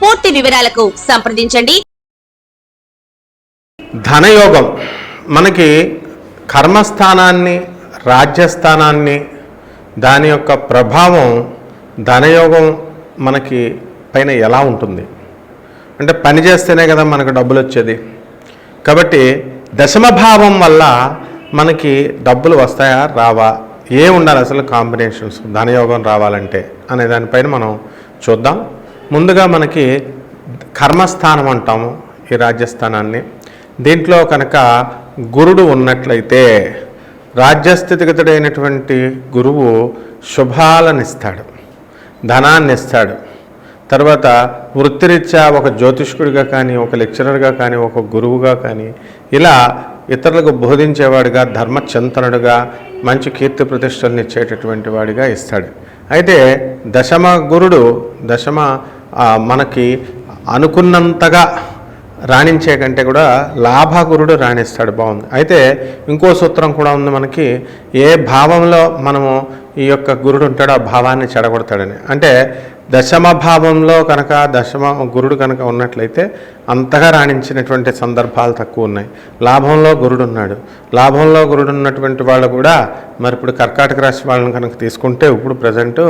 పూర్తి వివరాలకు సంప్రదించండి. ధనయోగం. మనకి కర్మస్థానాన్ని రాజ్యస్థానాన్ని దాని యొక్క ప్రభావం ధనయోగం మనకి పైన ఎలా ఉంటుంది? అంటే పని చేస్తేనే కదా మనకు డబ్బులు వచ్చేది కాబట్టి దశమభావం వల్ల మనకి డబ్బులు వస్తాయా రావా? ఏ ఉండాలి అసలు కాంబినేషన్స్? ధనయోగం రావాలంటే అనే దానిపైన మనం చూద్దాం. ముందుగా మనకి కర్మస్థానం అంటాము ఈ రాజ్యస్థానాన్ని. దీంట్లో కనుక గురుడు ఉన్నట్లయితే రాజ్యస్థితిగతుడైనటువంటి గురువు శుభాలనిస్తాడు ధనాన్ని ఇస్తాడు తర్వాత వృత్తిరీత్యా ఒక జ్యోతిష్కుడిగా కానీ ఒక లెక్చరర్గా కానీ ఒక గురువుగా కానీ ఇలా ఇతరులకు బోధించేవాడిగా ధర్మచింతనుడుగా మంచి కీర్తి ప్రతిష్టలను ఇచ్చేటటువంటి వాడిగా ఇస్తాడు. అయితే దశమ గురుడు దశమ మనకి అనుకున్నంతగా రాణించే కంటే కూడా లాభగురుడు రాణిస్తాడు బాగుంది. అయితే ఇంకో సూత్రం కూడా ఉంది మనకి ఏ భావంలో మనము ఈ యొక్క గురుడు ఉంటాడో ఆ భావాన్ని చెడగొడతాడని. అంటే దశమ భావంలో కనుక దశమ గురుడు కనుక ఉన్నట్లయితే అంతగా రాణించినటువంటి సందర్భాలు తక్కువ ఉన్నాయి. లాభంలో గురుడు ఉన్నాడు. లాభంలో గురుడు ఉన్నటువంటి వాళ్ళు కూడా మరి ఇప్పుడు కర్కాటక రాశి వాళ్ళని కనుక తీసుకుంటే ఇప్పుడు ప్రజెంట్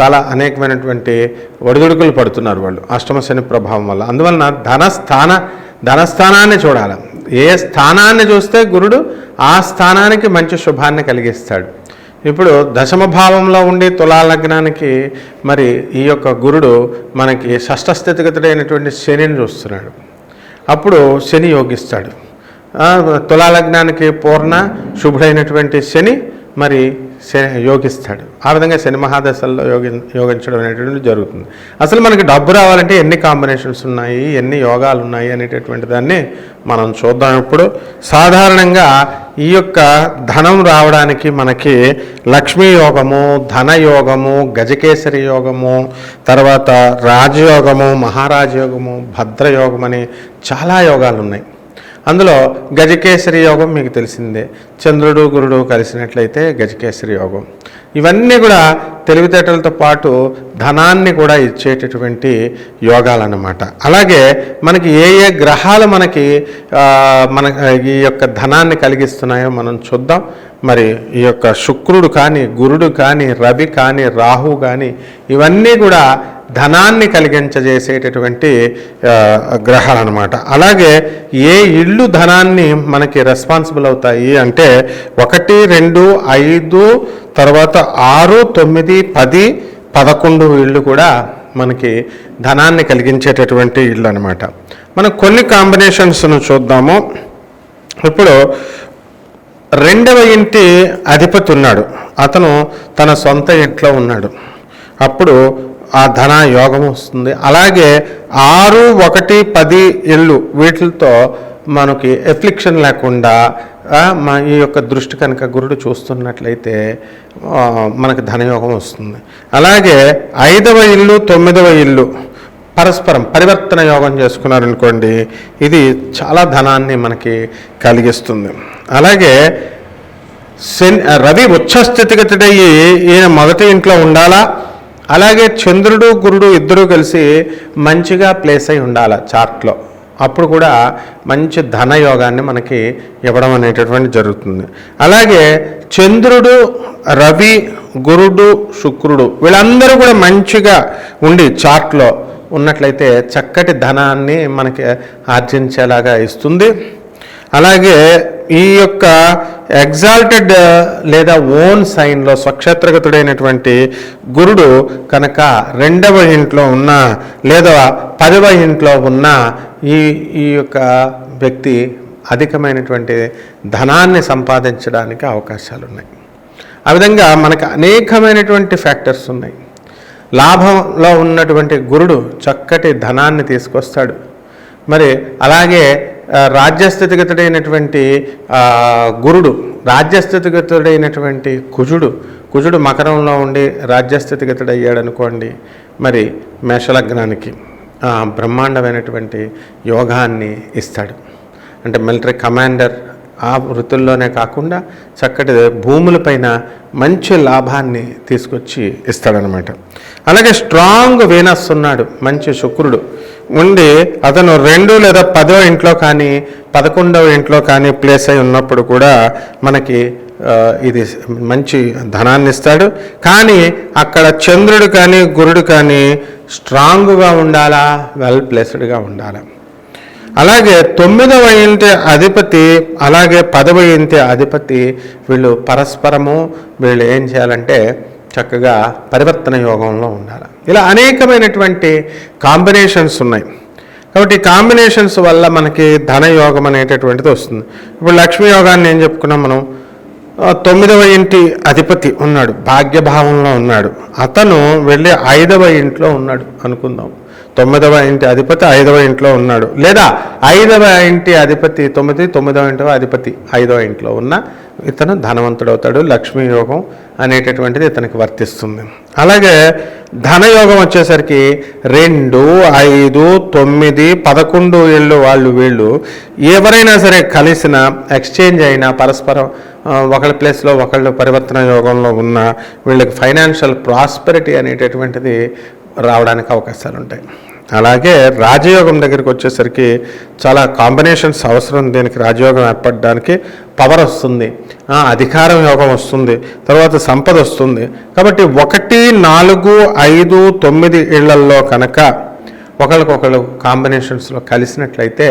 చాలా అనేకమైనటువంటి ఒడిదుడుకులు పడుతున్నారు వాళ్ళు అష్టమ శని ప్రభావం వల్ల. అందువలన ధనస్థాన ధనస్థానాన్ని చూడాలి. ఏ స్థానాన్ని చూస్తే గురుడు ఆ స్థానానికి మంచి శుభాన్ని కలిగిస్తాడు. ఇప్పుడు దశమ భావంలో ఉండి తులా లగ్నానికి మరి ఈ యొక్క గురుడు మనకి షష్ఠ స్థితిగతుడైనటువంటి శనిని చూస్తున్నాడు. అప్పుడు శని యోగిస్తాడు. తులాలగ్నానికి తులా లగ్నానికి పూర్ణ శుభుడైనటువంటి శని మరి శని యోగిస్తాడు. ఆ విధంగా శని మహాదశల్లో యోగి యోగించడం అనేటువంటిది జరుగుతుంది. అసలు మనకి డబ్బు రావాలంటే ఎన్ని కాంబినేషన్స్ ఉన్నాయి ఎన్ని యోగాలు ఉన్నాయి అనేటటువంటి దాన్ని మనం చూద్దాం ఇప్పుడు. సాధారణంగా ఈ యొక్క ధనం రావడానికి మనకి లక్ష్మీ యోగము ధనయోగము గజకేసరి యోగము తర్వాత రాజయోగము మహారాజయోగము భద్రయోగం అని చాలా యోగాలు ఉన్నాయి. అందులో గజకేసరి యోగం మీకు తెలిసిందే. చంద్రుడు గురుడు కలిసినట్లయితే గజకేసరి యోగం. ఇవన్నీ కూడా తెలివితేటలతో పాటు ధనాన్ని కూడా ఇచ్చేటటువంటి యోగాలన్నమాట. అలాగే మనకి ఏ ఏ గ్రహాలు మనకి మన ఈ యొక్క ధనాన్ని కలిగిస్తున్నాయో మనం చూద్దాం. మరి ఈ యొక్క శుక్రుడు కానీ గురుడు కానీ రవి కానీ రాహు కానీ ఇవన్నీ కూడా ధనాన్ని కలిగించజేసేటటువంటి గ్రహాలు అనమాట అలాగే ఏ ఇళ్ళు ధనాన్ని మనకి రెస్పాన్సిబుల్ అవుతాయి అంటే ఒకటి రెండు ఐదు తర్వాత ఆరు తొమ్మిది పది పదకొండు ఇళ్ళు కూడా మనకి ధనాన్ని కలిగించేటటువంటి ఇళ్ళు అనమాట మనం కొన్ని కాంబినేషన్స్ను చూద్దాము. ఇప్పుడు రెండవ ఇంటి అధిపతి ఉన్నాడు. అతను తన సొంత ఇంట్లో ఉన్నాడు. అప్పుడు ఆ ధన యోగం వస్తుంది. అలాగే ఆరు ఒకటి పది ఇళ్ళు వీటితో మనకి ఎఫ్లిక్షన్ లేకుండా మన మా ఈ యొక్క దృష్టి కనుక గురుడు చూస్తున్నట్లయితే మనకు మనకి ధనయోగం వస్తుంది. అలాగే ఐదవ ఇల్లు తొమ్మిదవ ఇల్లు పరస్పరం పరివర్తన యోగం చేసుకున్నారనుకోండి ఇది చాలా ధనాన్ని మనకి కలిగిస్తుంది. అలాగే శని రవి ఉచ్చస్థితిగతుడయ్యి ఈయన మొదటి ఇంట్లో ఉండాలా? అలాగే చంద్రుడు గురుడు ఇద్దరూ కలిసి మంచిగా ప్లేస్ అయి ఉండాలి చార్ట్లో. అప్పుడు కూడా మంచి ధన యోగాన్ని మనకి ఇవ్వడం అనేటటువంటి జరుగుతుంది. అలాగే చంద్రుడు రవి గురుడు శుక్రుడు వీళ్ళందరూ కూడా మంచిగా ఉండి చార్ట్లో ఉన్నట్లయితే చక్కటి ధనాన్ని మనకి ఆర్జించేలాగా ఇస్తుంది. అలాగే ఈ యొక్క ఎగ్జాల్టెడ్ లేదా ఓన్ సైన్లో స్వక్షేత్రగతుడైనటువంటి గురుడు కనుక రెండవ ఇంట్లో ఉన్న లేదా పదవ ఇంట్లో ఉన్న ఈ ఈ యొక్క వ్యక్తి అధికమైనటువంటి ధనాన్ని సంపాదించడానికి అవకాశాలు ఉన్నాయి ఆ విధంగా మనకు అనేకమైనటువంటి ఫ్యాక్టర్స్ ఉన్నాయి. లాభంలో ఉన్నటువంటి గురుడు చక్కటి ధనాన్ని తీసుకొస్తాడు. మరి అలాగే రాజ్యస్థితిగతుడైనటువంటి గురుడు రాజ్యస్థితిగతుడైనటువంటి కుజుడు కుజుడు మకరంలో ఉండి రాజ్యస్థితిగతుడయ్యాడు అనుకోండి మరి మేషలగ్నానికి బ్రహ్మాండమైనటువంటి యోగాన్ని ఇస్తాడు. అంటే మిలిటరీ కమాండర్ ఆ వృత్తుల్లోనే కాకుండా చక్కటి భూములపైన మంచి లాభాన్ని తీసుకొచ్చి ఇస్తాడనమాట. అలాగే స్ట్రాంగ్ వీనస్ ఉన్నాడు మంచి శుక్రుడు. ఉండి అతను రెండు లేదా పదో ఇంట్లో కానీ పదకొండవ ఇంట్లో కానీ ప్లేస్ అయి ఉన్నప్పుడు కూడా మనకి ఇది మంచి ధనాన్ని ఇస్తాడు. కానీ అక్కడ చంద్రుడు కానీ గురుడు కానీ స్ట్రాంగ్గా ఉండాలా? వెల్ ప్లేస్డ్గా ఉండాలా. అలాగే తొమ్మిదవ ఇంటి అధిపతి అలాగే పదవ ఇంటి అధిపతి వీళ్ళు పరస్పరము వీళ్ళు ఏం చేయాలంటే చక్కగా పరివర్తన యోగంలో ఉండాలి. ఇలా అనేకమైనటువంటి కాంబినేషన్స్ ఉన్నాయి. కాబట్టి కాంబినేషన్స్ వల్ల మనకి ధనయోగం అనేటటువంటిది వస్తుంది. ఇప్పుడు లక్ష్మీ యోగాన్ని ఏం చెప్పుకున్నాం మనం? తొమ్మిదవ ఇంటి అధిపతి ఉన్నాడు భాగ్యభావంలో ఉన్నాడు. అతను వెళ్ళి ఐదవ ఇంట్లో ఉన్నాడు అనుకుందాం. తొమ్మిదవ ఇంటి అధిపతి ఐదవ ఇంట్లో ఉన్నాడు. లేదా ఐదవ ఇంటి అధిపతి తొమ్మిది తొమ్మిదవ ఇంటి అధిపతి ఐదవ ఇంట్లో ఉన్న ఇతను ధనవంతుడవుతాడు లక్ష్మీ యోగం అనేటటువంటిది ఇతనికి వర్తిస్తుంది. అలాగే ధనయోగం వచ్చేసరికి రెండు ఐదు తొమ్మిది పదకొండు ఏళ్ళు వాళ్ళు వీళ్ళు ఎవరైనా సరే కలిసిన ఎక్స్చేంజ్ అయినా పరస్పరం ఒకళ్ళ ప్లేస్లో ఒకళ్ళు పరివర్తన యోగంలో ఉన్న వీళ్ళకి ఫైనాన్షియల్ ప్రాస్పెరిటీ అనేటటువంటిది రావడానికి అవకాశాలు ఉంటాయి అలాగే రాజయోగం దగ్గరికి వచ్చేసరికి చాలా కాంబినేషన్స్ అవసరం దీనికి రాజయోగం ఏర్పడడానికి. పవర్ వస్తుంది. అధికారం యోగం వస్తుంది. తర్వాత సంపద వస్తుంది. కాబట్టి ఒకటి నాలుగు ఐదు తొమ్మిది ఇళ్ళల్లో కనుక ఒకరికొకరు కాంబినేషన్స్లో కలిసినట్లయితే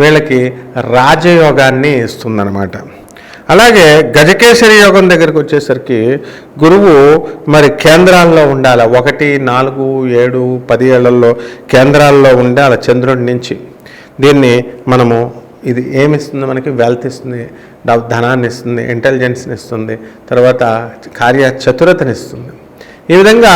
వీళ్ళకి రాజయోగాన్ని ఇస్తుందన్నమాట. అలాగే గజకేసరి యోగం దగ్గరికి వచ్చేసరికి గురువు మరి కేంద్రాల్లో ఉండాలి? ఒకటి నాలుగు ఏడు పది ఏళ్ళలో కేంద్రాల్లో ఉండాలి చంద్రుడి నుంచి? దీన్ని మనము ఇది ఏమిస్తుంది మనకి? వెల్త్ ఇస్తుంది ధనాన్ని ఇస్తుంది ఇంటెలిజెన్స్ని ఇస్తుంది తర్వాత కార్య చతురతని ఇస్తుంది. ఈ విధంగా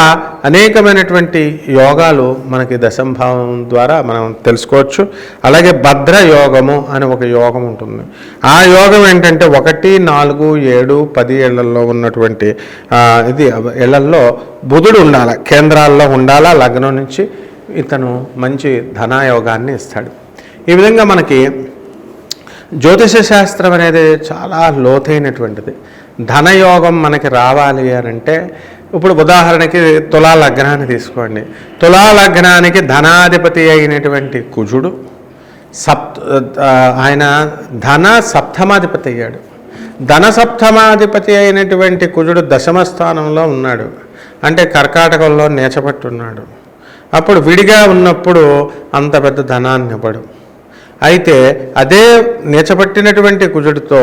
అనేకమైనటువంటి యోగాలు మనకి దశంభావం ద్వారా మనం తెలుసుకోవచ్చు. అలాగే భద్ర యోగము అని ఒక యోగం ఉంటుంది. ఆ యోగం ఏంటంటే ఒకటి నాలుగు ఏడు పది ఏళ్ళలో ఉన్నటువంటి ఇది ఏళ్ళలో బుధుడు ఉండాలి. కేంద్రాల్లో ఉండాలా? లగ్నం నుంచి ఇతను మంచి ధనాయోగాన్ని ఇస్తాడు. ఈ విధంగా మనకి జ్యోతిష శాస్త్రం అనేది చాలా లోతైనటువంటిది. ధనయోగం మనకి రావాలి అని అంటే ఇప్పుడు ఉదాహరణకి తులా లగ్నాన్ని తీసుకోండి. తులా లగ్నానికి ధనాధిపతి అయినటువంటి కుజుడు సప్త ఆయన ధన సప్తమాధిపతి అయ్యాడు. ధన సప్తమాధిపతి అయినటువంటి కుజుడు దశమ స్థానంలో ఉన్నాడు. అంటే కర్కాటకంలో నేచపట్టున్నాడు అప్పుడు విడిగా ఉన్నప్పుడు అంత పెద్ద ధనాన్ని ఇవ్వడు. అయితే అదే నీచపట్టినటువంటి కుజుడితో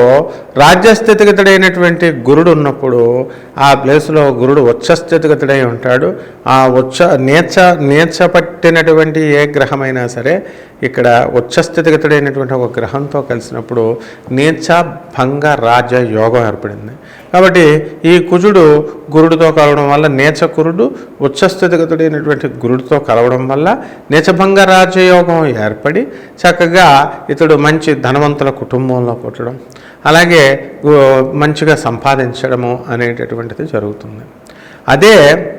రాజ్యస్థితిగతుడైనటువంటి గురుడు ఉన్నప్పుడు ఆ ప్లేస్లో గురుడు ఉచ్చస్థితిగతుడై ఉంటాడు. ఆ ఉచ్చ నేచ నేచపట్టినటువంటి ఏ గ్రహమైనా సరే ఇక్కడ ఉచ్చస్థితిగతుడైనటువంటి ఒక గ్రహంతో కలిసినప్పుడు నీచ భంగ రాజ యోగం ఏర్పడింది. కాబట్టి ఈ కుజుడు గురుడితో కలవడం వల్ల నేచకురుడు ఉచ్చస్థితిగతుడైనటువంటి గురుడితో కలవడం వల్ల నేచభంగ రాజయోగం ఏర్పడి చక్కగా ఇతడు మంచి ధనవంతుల కుటుంబంలో పుట్టడం అలాగే మంచిగా సంపాదించడము అనేటటువంటిది జరుగుతుంది. అదే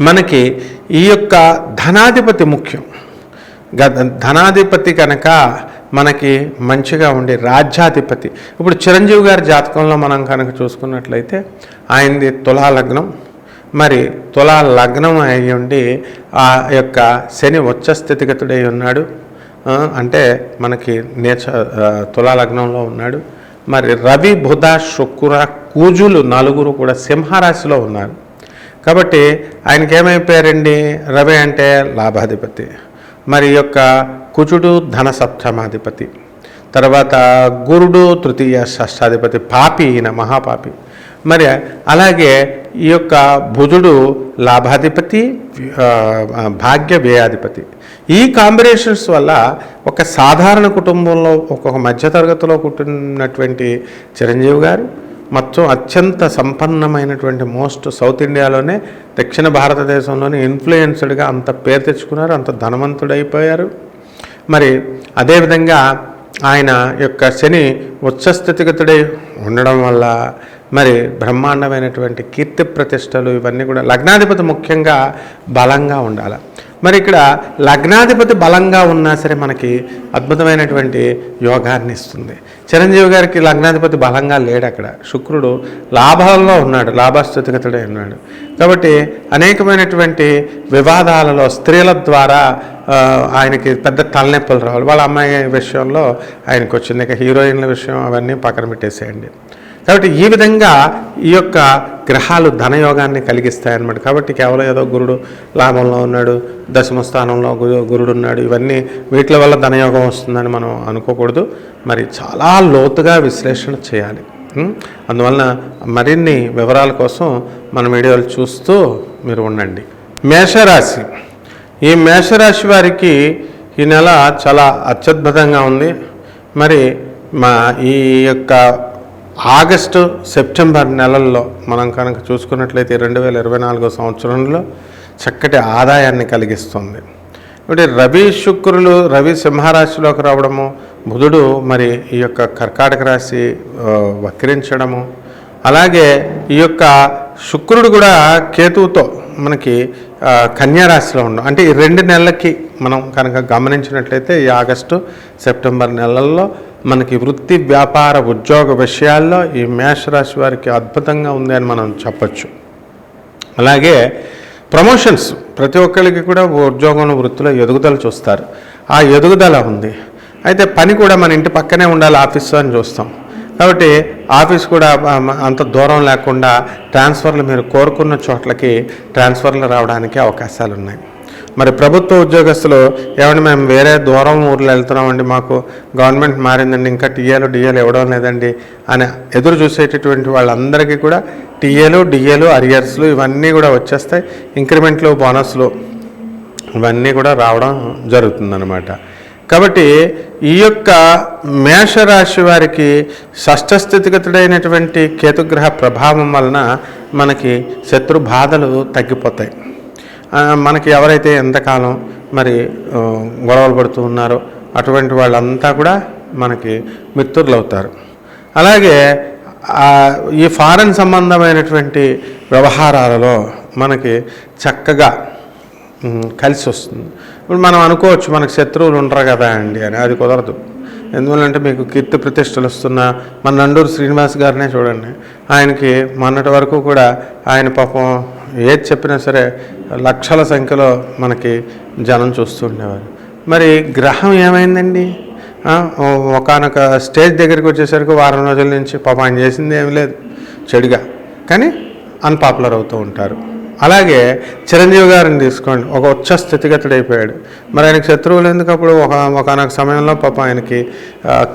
మనకి ఈ యొక్క ధనాధిపతి ముఖ్యం. గ- ధనాధిపతి కనుక మనకి మంచిగా ఉండే రాజ్యాధిపతి. ఇప్పుడు చిరంజీవి గారి జాతకంలో మనం కనుక చూసుకున్నట్లయితే ఆయనది తులా లగ్నం మరి తులా లగ్నం అయి ఉండి ఆ యొక్క శని ఉచ్చ స్థితిగతుడై ఉన్నాడు. అంటే మనకి నేచ తులా లగ్నంలో ఉన్నాడు. మరి రవి బుధ శుక్ర కూజులు నలుగురు కూడా సింహరాశిలో ఉన్నారు. కాబట్టి ఆయనకి ఏమైపోయారండి రవి అంటే లాభాధిపతి. మరి యొక్క కుచుడు ధన సప్తమాధిపతి తర్వాత గురుడు తృతీయ షష్టాధిపతి పాపి ఈయన మహాపాపి. మరి అలాగే ఈ యొక్క బుధుడు లాభాధిపతి భాగ్య వ్యయాధిపతి. ఈ కాంబినేషన్స్ వల్ల ఒక సాధారణ కుటుంబంలో ఒక్కొక్క మధ్యతరగతిలో పుట్టినటువంటి చిరంజీవి గారు మొత్తం అత్యంత సంపన్నమైనటువంటి మోస్ట్ సౌత్ ఇండియాలోనే దక్షిణ భారతదేశంలోనే ఇన్ఫ్లుయెన్స్డ్గా అంత పేరు తెచ్చుకున్నారు అంత ధనవంతుడైపోయారు. మరి అదేవిధంగా ఆయన యొక్క శని ఉచ్చస్థితిగతుడై ఉండడం వల్ల మరి బ్రహ్మాండమైనటువంటి కీర్తి ప్రతిష్టలు ఇవన్నీ కూడా లగ్నాధిపతి ముఖ్యంగా బలంగా ఉండాలి. మరి ఇక్కడ లగ్నాధిపతి బలంగా ఉన్నా సరే మనకి అద్భుతమైనటువంటి యోగాన్ని ఇస్తుంది. చిరంజీవి గారికి లగ్నాధిపతి బలంగా లేడు అక్కడ. శుక్రుడు లాభాల్లో ఉన్నాడు లాభస్థితిగతుడే ఉన్నాడు. కాబట్టి అనేకమైనటువంటి వివాదాలలో స్త్రీల ద్వారా ఆయనకి పెద్ద తలనొప్పులు రావాలి. వాళ్ళ అమ్మాయి విషయంలో ఆయనకు వచ్చింది ఇక హీరోయిన్ల విషయం అవన్నీ పక్కన పెట్టేసేయండి. కాబట్టి ఈ విధంగా ఈ యొక్క గ్రహాలు ధనయోగాన్ని కలిగిస్తాయన్నమాట. కాబట్టి కేవలం ఏదో గురుడు లాభంలో ఉన్నాడు దశమ స్థానంలో గురుడు ఉన్నాడు ఇవన్నీ వీటి వల్ల ధనయోగం వస్తుందని మనం అనుకోకూడదు. మరి చాలా లోతుగా విశ్లేషణ చేయాలి. అందువలన మరిన్ని వివరాల కోసం మన వీడియోలు చూస్తూ మీరు ఉండండి. మేషరాశి. ఈ మేషరాశి వారికి ఈ నెల చాలా అత్యద్భుతంగా ఉంది. మరి మా ఈ యొక్క ఆగస్టు సెప్టెంబర్ నెలల్లో మనం కనుక చూసుకున్నట్లయితే రెండు వేల ఇరవై నాలుగో సంవత్సరంలో చక్కటి ఆదాయాన్ని కలిగిస్తుంది. ఇప్పుడు రవి శుక్రులు రవి సింహరాశిలోకి రావడము బుధుడు మరి ఈ యొక్క కర్కాటక రాశి వక్రించడము అలాగే ఈ యొక్క శుక్రుడు కూడా కేతువుతో మనకి కన్యారాశిలో ఉండడం అంటే ఈ రెండు నెలలకి మనం కనుక గమనించినట్లయితే ఈ ఆగస్టు సెప్టెంబర్ నెలల్లో మనకి వృత్తి వ్యాపార ఉద్యోగ విషయాల్లో ఈ మేషరాశి వారికి అద్భుతంగా ఉంది అని మనం చెప్పచ్చు. అలాగే ప్రమోషన్స్ ప్రతి ఒక్కరికి కూడా ఉద్యోగంలో వృత్తిలో ఎదుగుదల చూస్తారు. ఆ ఎదుగుదల ఉంది. అయితే పని కూడా మన ఇంటి పక్కనే ఉండాలి ఆఫీస్ అని చూస్తాం. కాబట్టి ఆఫీస్ కూడా అంత దూరం లేకుండా ట్రాన్స్ఫర్లు మీరు కోరుకున్న చోట్లకి ట్రాన్స్ఫర్లు రావడానికి అవకాశాలు ఉన్నాయి మరి ప్రభుత్వ ఉద్యోగస్తులు ఏమండి మేము వేరే దూరం ఊర్లో వెళ్తున్నామండి మాకు గవర్నమెంట్ మారిందండి ఇంకా టీఏలు డిఏలు ఇవ్వడం లేదండి అని ఎదురు చూసేటటువంటి వాళ్ళందరికీ కూడా టీఏలు డిఏలు అరియర్స్లు ఇవన్నీ కూడా వచ్చేస్తాయి ఇంక్రిమెంట్లు బోనస్లు ఇవన్నీ కూడా రావడం జరుగుతుందన్నమాట. కాబట్టి ఈ యొక్క మేషరాశి వారికి షష్ఠస్థితిగతుడైనటువంటి కేతుగ్రహ ప్రభావం వలన మనకి శత్రు బాధలు తగ్గిపోతాయి. మనకి ఎవరైతే ఎంతకాలం మరి గొడవలు పడుతూ ఉన్నారో అటువంటి వాళ్ళంతా కూడా మనకి మిత్రులు అవుతారు అలాగే ఈ ఫారెన్ సంబంధమైనటువంటి వ్యవహారాలలో మనకి చక్కగా కలిసి వస్తుంది. ఇప్పుడు మనం అనుకోవచ్చు మనకు శత్రువులు ఉండరు కదా అండి అని అది కుదరదు. ఎందువల్లంటే మీకు కీర్తి ప్రతిష్టలు వస్తున్న మన నండూరు శ్రీనివాస్ గారినే చూడండి. ఆయనకి మొన్నటి వరకు కూడా ఆయన పాపం ఏది చెప్పినా సరే లక్షల సంఖ్యలో మనకి జనం చూస్తుండేవారు మరి గ్రహం ఏమైందండి? ఒకనొక స్టేజ్ దగ్గరికి వచ్చేసరికి వారం రోజుల నుంచి పాపం చేసింది ఏమి లేదు చెడుగా. కానీ అన్పాపులర్ అవుతూ ఉంటారు. అలాగే చిరంజీవి గారిని తీసుకోండి. ఒక ఉచ్చ స్థితిగతుడు అయిపోయాడు మరి ఆయనకు శత్రువులు ఎందుకు అప్పుడు? ఒక ఒకనొక సమయంలో పాపం ఆయనకి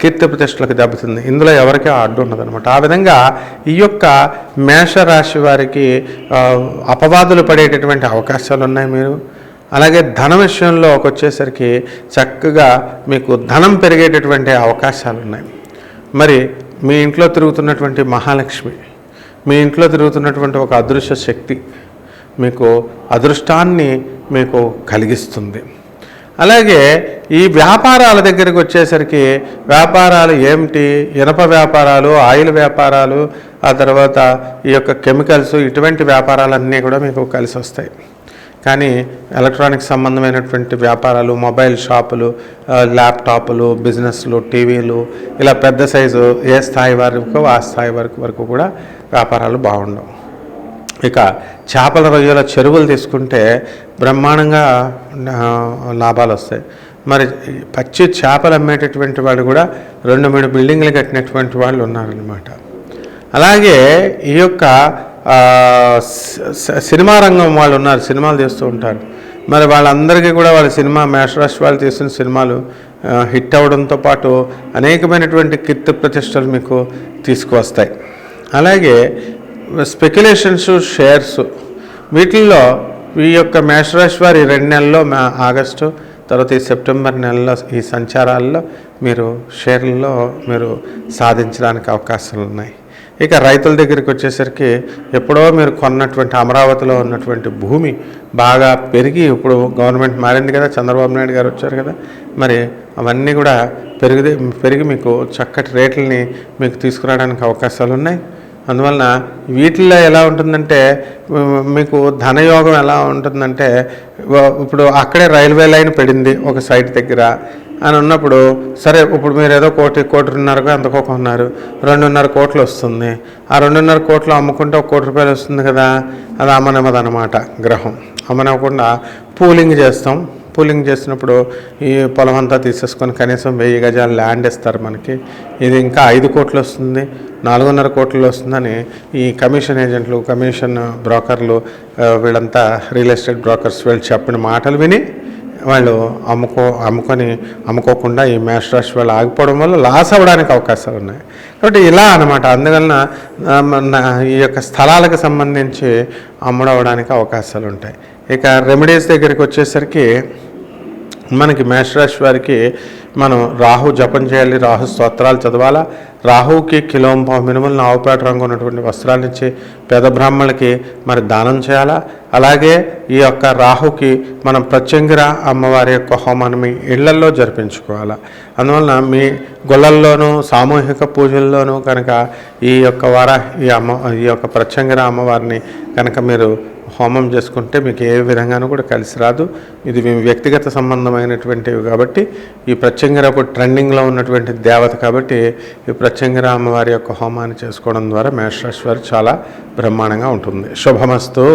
కీర్తి ప్రతిష్టలకు దెబ్బతింది. ఇందులో ఎవరికీ అడ్డు ఉండదన్నమాట. ఆ విధంగా ఈ యొక్క మేషరాశి వారికి అపవాదులు పడేటటువంటి అవకాశాలు ఉన్నాయి మీరు. అలాగే ధన విషయంలో వచ్చేసరికి చక్కగా మీకు ధనం పెరిగేటటువంటి అవకాశాలు ఉన్నాయి మరి మీ ఇంట్లో తిరుగుతున్నటువంటి మహాలక్ష్మి మీ ఇంట్లో తిరుగుతున్నటువంటి ఒక అదృశ్య శక్తి మీకు అదృష్టాన్ని మీకు కలిగిస్తుంది. అలాగే ఈ వ్యాపారాల దగ్గరికి వచ్చేసరికి వ్యాపారాలు ఏమిటి? ఇనప వ్యాపారాలు ఆయిల్ వ్యాపారాలు ఆ తర్వాత ఈ యొక్క కెమికల్స్ ఇటువంటి వ్యాపారాలన్నీ కూడా మీకు కలిసి వస్తాయి. కానీ ఎలక్ట్రానిక్ సంబంధమైనటువంటి వ్యాపారాలు మొబైల్ షాపులు ల్యాప్టాప్లు బిజినెస్లు టీవీలు ఇలా పెద్ద సైజు ఏ స్థాయి వరకు ఆ స్థాయి వరకు వరకు కూడా వ్యాపారాలు బాగుండవు. ఇక చేపల రొయ్యల చెరువులు తీసుకుంటే బ్రహ్మాండంగా లాభాలు వస్తాయి. మరి పచ్చి చేపలు అమ్మేటటువంటి వాళ్ళు కూడా రెండు మూడు బిల్డింగ్లు కట్టినటువంటి వాళ్ళు ఉన్నారనమాట అలాగే ఈ యొక్క సినిమా రంగం వాళ్ళు ఉన్నారు సినిమాలు తీస్తూ ఉంటారు. మరి వాళ్ళందరికీ కూడా వాళ్ళ సినిమా మేషరాశి వాళ్ళు తీసిన సినిమాలు హిట్ అవ్వడంతో పాటు అనేకమైనటువంటి కీర్తి ప్రతిష్టలు మీకు తీసుకువస్తాయి. అలాగే స్పెక్యులేషన్స్ షేర్స్ వీటిల్లో ఈ యొక్క మేషరాశి వారి రెండు నెలల్లో మా ఆగస్టు తర్వాత ఈ సెప్టెంబర్ నెలలో ఈ సంచారాల్లో మీరు షేర్లలో మీరు సాధించడానికి అవకాశాలు ఉన్నాయి. ఇక రైతుల దగ్గరికి వచ్చేసరికి ఎప్పుడో మీరు కొన్నటువంటి అమరావతిలో ఉన్నటువంటి భూమి బాగా పెరిగి ఇప్పుడు గవర్నమెంట్ మారింది కదా చంద్రబాబు నాయుడు గారు వచ్చారు కదా మరి అవన్నీ కూడా పెరిగి పెరిగి మీకు చక్కటి రేట్లని మీకు తీసుకురావడానికి అవకాశాలు ఉన్నాయి. అందువలన వీటిల్లో ఎలా ఉంటుందంటే మీకు ధనయోగం ఎలా ఉంటుందంటే ఇప్పుడు అక్కడే రైల్వే లైన్ పడింది ఒక సైట్ దగ్గర అని ఉన్నప్పుడు సరే ఇప్పుడు మీరు ఏదో కోటి కోటిన్నరకు అందుకోకున్నారు రెండున్నర కోట్లు వస్తుంది. ఆ రెండున్నర కోట్లు అమ్ముకుంటే ఒక కోటి రూపాయలు వస్తుంది కదా అది అమ్మనివ్వదు అనమాట గ్రహం. అమ్మనివ్వకుండా పూలింగ్ చేస్తాం. పూలింగ్ చేసినప్పుడు ఈ పొలం అంతా తీసేసుకొని కనీసం వెయ్యి గజాలు ల్యాండ్ ఇస్తారు మనకి. ఇది ఇంకా ఐదు కోట్లు వస్తుంది నాలుగున్నర కోట్లు వస్తుందని ఈ కమిషన్ ఏజెంట్లు కమిషన్ బ్రోకర్లు వీళ్ళంతా రియల్ ఎస్టేట్ బ్రోకర్స్ వీళ్ళు చెప్పిన మాటలు విని వాళ్ళు అమ్ముకో అమ్ముకొని అమ్ముకోకుండా ఈ మేష రాశి వాళ్ళు ఆగిపోవడం వల్ల లాస్ అవ్వడానికి అవకాశాలు ఉన్నాయి. కాబట్టి ఇలా అనమాట అందువలన మన ఈ యొక్క స్థలాలకు సంబంధించి అమ్ముడవడానికి అవకాశాలు ఉంటాయి. ఇక రెమెడీస్ దగ్గరికి వచ్చేసరికి మనకి మేషరాశి వారికి మనం రాహు జపం చేయాలి రాహు స్తోత్రాలు చదవాలా రాహుకి కిలోంప మినుములు ఆవుపేట రంగు ఉన్నటువంటి వస్త్రాలు ఇచ్చి పేద బ్రాహ్మణులకి మరి దానం చేయాలా? అలాగే ఈ యొక్క రాహుకి మనం ప్రత్యంగిర అమ్మవారి యొక్క హోమాన్ని మీ ఇళ్ళల్లో జరిపించుకోవాలా? అందువలన మీ గుళ్ళల్లోనూ సామూహిక పూజల్లోనూ కనుక ఈ యొక్క వార ఈ అమ్మ ఈ యొక్క ప్రత్యంగిర అమ్మవారిని కనుక మీరు హోమం చేసుకుంటే మీకు ఏ విధంగానూ కూడా కలిసి రాదు. ఇది మేము వ్యక్తిగత సంబంధమైనటువంటివి కాబట్టి ఈ ప్రత్యంగిరపు ట్రెండింగ్లో ఉన్నటువంటి దేవత కాబట్టి ఈ ప్రత్యంగర అమ్మవారి యొక్క హోమాన్ని చేసుకోవడం ద్వారా మేషరాశి వారు చాలా బ్రహ్మాండంగా ఉంటుంది. శుభమస్తు.